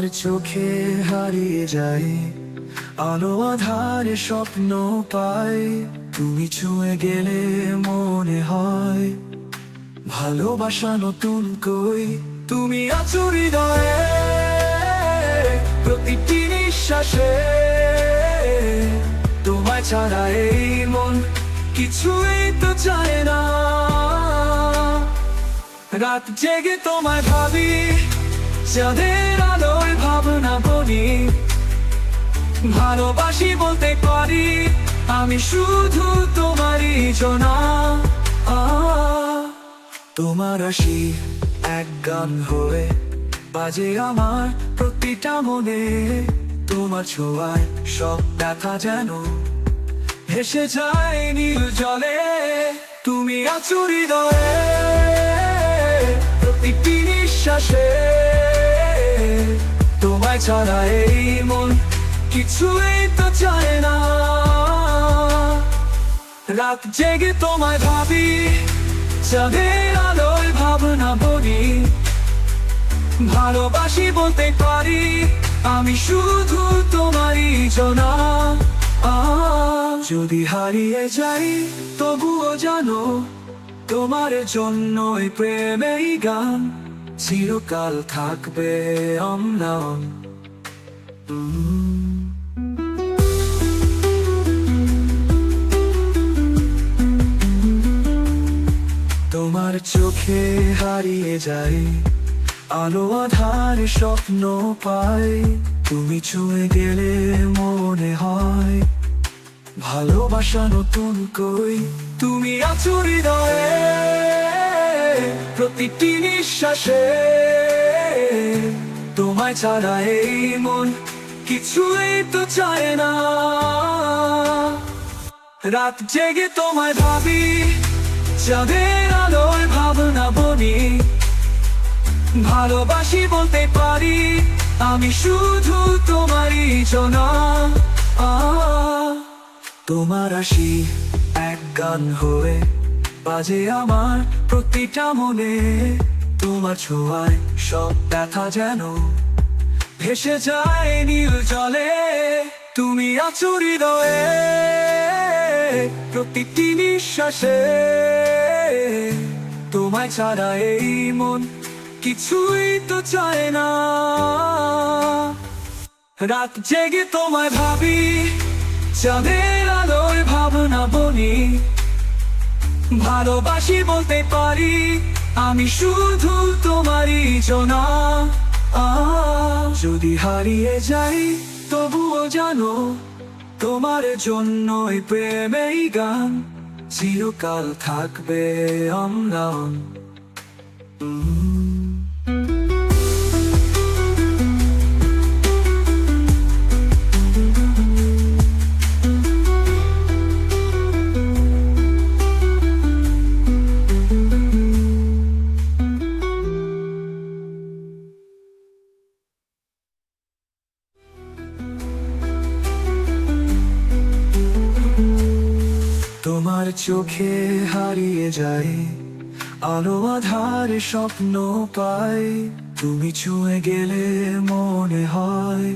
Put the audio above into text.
চোখে হারিয়ে যায়। আলো আধারে স্বপ্ন পাই। তুমি ছুঁয়ে গেলে মনে হয় ভালোবাসা নতুন কই। তুমি আছো হৃদয়ে, প্রতিটি নিঃশ্বাসে। তোমায় ছাড়া এই মন কিছুই তো চায় না। রাত জেগে তোমায় ভাবি, চাঁদের আলোয় ভাবনা বলি, ভালোবাসি বলতে পারি, আমি শুধু তোমারই জনা। তোমার আসি এক গান হয়ে, বাজে আমার প্রতিটা মনে। তোমার ছোঁয়ায় সব ব্যথা যেন ভেসে যায় নীল জলে। তুমি আছো হৃদয়ে, প্রতিটি নিঃশ্বাসে। ছাড়া এই মন কিছুই তো চায় না। রাত জেগে তোমায় ভাবি, চাঁদের আলোয় ভাবনা বলি ভালোবাসি বলতে পারি, আমি শুধু তোমারই জনা। যদি হারিয়ে যাই, তবুও জানো, তোমার জন্য প্রেমেই গান। চিরকাল থাকবে অম্লান তোমার চোখে হারিয়ে যাই আলো আধার স্বপ্ন পাই তুমি ছুঁয়ে গেলে মনে হয়, ভালোবাসা নতুন কই। তুমি আছো হৃদয়ে, প্রতিটি নিঃশ্বাসে। তোমায় ছাড়া এই মন কিছুই তো চায় না। রাত জেগে তোমায় ভাবি, চাঁদের আলোয় ভাবনা বলি ভালোবাসি বলতে পারি, আমি শুধু তোমারই জনা তোমার আসি এক গান হয়ে, বাজে আমার প্রতিটা মনে। তোমার ছোঁয়ায় সব ব্যথা যেন ভেসে যায় নীল জলে। তুমি আছো হৃদয়ে প্রতিটি নিঃশ্বাসে। তোমায় ছাড়া এই মন কিছুই তো চায় না। রাত জেগে তোমায় ভাবি, চাঁদের আলোয় ভাবনা বলি ভালোবাসি বলতে পারি, আমি শুধু তোমারই জনা। যদি হারিয়ে যাই তবুও জানো তোমার জন্য প্রেমেই গান। চিরকাল থাকবে অম্লান তোমার চোখে হারিয়ে যায় আলো আধার স্বপ্ন পাই তুমি ছুঁয়ে গেলে মনে হয়